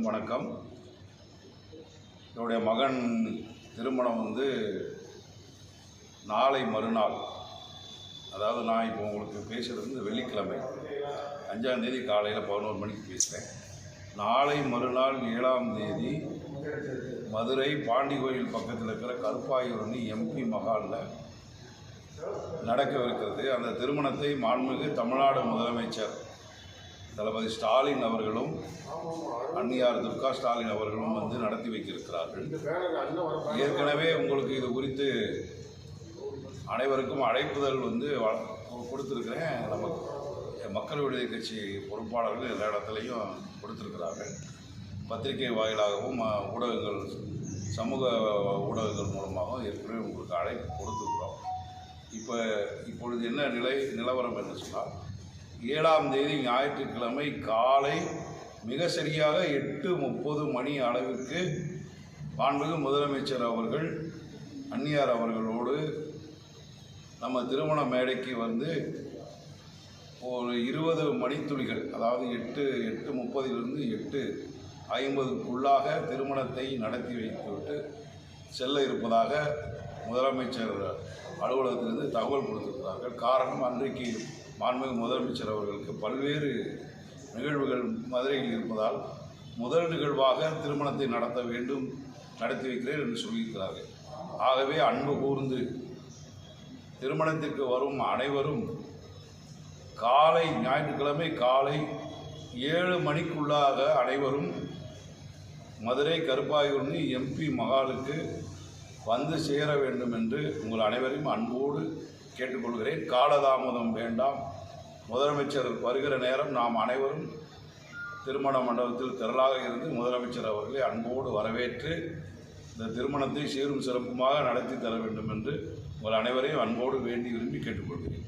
வணக்கம். என்னுடைய மகன் திருமணம் வந்து நாளை மறுநாள். அதாவது நான் இப்போ உங்களுக்கு பேசுகிறது வந்து வெள்ளிக்கிழமை. அஞ்சாம் தேதி காலையில் பதினோரு மணிக்கு பேசுகிறேன் நாளை மறுநாள் ஏழாம் தேதி மதுரை பாண்டி கோயில் பக்கத்தில் இருக்கிற கருப்பாயூரணி எம்பி மகாலில் நடக்கவிருக்கிறது. அந்த திருமணத்தை மாண்புமிகு தமிழ்நாடு முதலமைச்சர் தளபதி ஸ்டாலின் அவர்களும் அன்னியார் துர்கா ஸ்டாலின் அவர்களும் வந்து நடத்தி வைக்கிருக்கிறார்கள் ஏற்கனவே உங்களுக்கு இது குறித்து அனைவருக்கும் அழைப்புதல் வந்து கொடுத்துருக்கிறேன் கொடுத்திருக்கிறேன். நம்ம மக்கள் விடுதலை கட்சி பொறுப்பாளர்கள் எல்லா இடத்துலையும் கொடுத்துருக்கிறார்கள். பத்திரிகை வாயிலாகவும் ஊடகங்கள் சமூக ஊடகங்கள் மூலமாகவும் ஏற்கனவே உங்களுக்கு அழைப்பு கொடுத்துருக்குறோம். இப்போ இப்பொழுது என்ன நிலை நிலவரம் என்று சொன்னால் ஏழாம் தேதி ஞாயிற்றுக்கிழமை காலை மிக சரியாக எட்டு முப்பது மணி அளவிற்கு மாண்புமிகு முதலமைச்சர் அவர்கள் அந்நியார் அவர்களோடு நம்ம திருமண மேடைக்கு வந்து ஒரு இருபது மணித்துளிகள் அதாவது எட்டு எட்டு முப்பதிலிருந்து எட்டு ஐம்பதுக்குள்ளாக திருமணத்தை நடத்தி வைத்துவிட்டு செல்ல இருப்பதாக முதலமைச்சர் அலுவலகத்திலிருந்து தகவல் கொடுத்திருக்கிறார்கள். காரணம் அன்றைக்கு மாண்புமிகு முதலமைச்சர் அவர்களுக்கு பல்வேறு நிகழ்வுகள் மதுரையில் இருப்பதால் முதல் நிகழ்வாக திருமணத்தை நடத்த வேண்டும் நடத்தி வைக்கிறேன் என்று சொல்லியிருக்கிறார்கள். ஆகவே அன்பு கூர்ந்து திருமணத்திற்கு வரும் அனைவரும் காலை ஞாயிற்றுக்கிழமை காலை ஏழு மணிக்குள்ளாக அனைவரும் மதுரை கருப்பாயூர்னு எம்பி மகாலுக்கு வந்து சேர வேண்டும் என்று உங்கள் அனைவரையும் அன்போடு கேட்டுக்கொள்கிறேன். காலதாமதம் வேண்டாம். முதலமைச்சர் வருகிற நேரம் நாம் அனைவரும் திருமண மண்டபத்தில் திரளாக இருந்து முதலமைச்சர் அவர்களை அன்போடு வரவேற்று இந்த திருமணத்தை சீரும் சிறப்புமாக நடத்தி தர வேண்டும் என்று உங்கள் அனைவரையும் அன்போடு வேண்டி விரும்பி கேட்டுக்கொள்கிறேன்.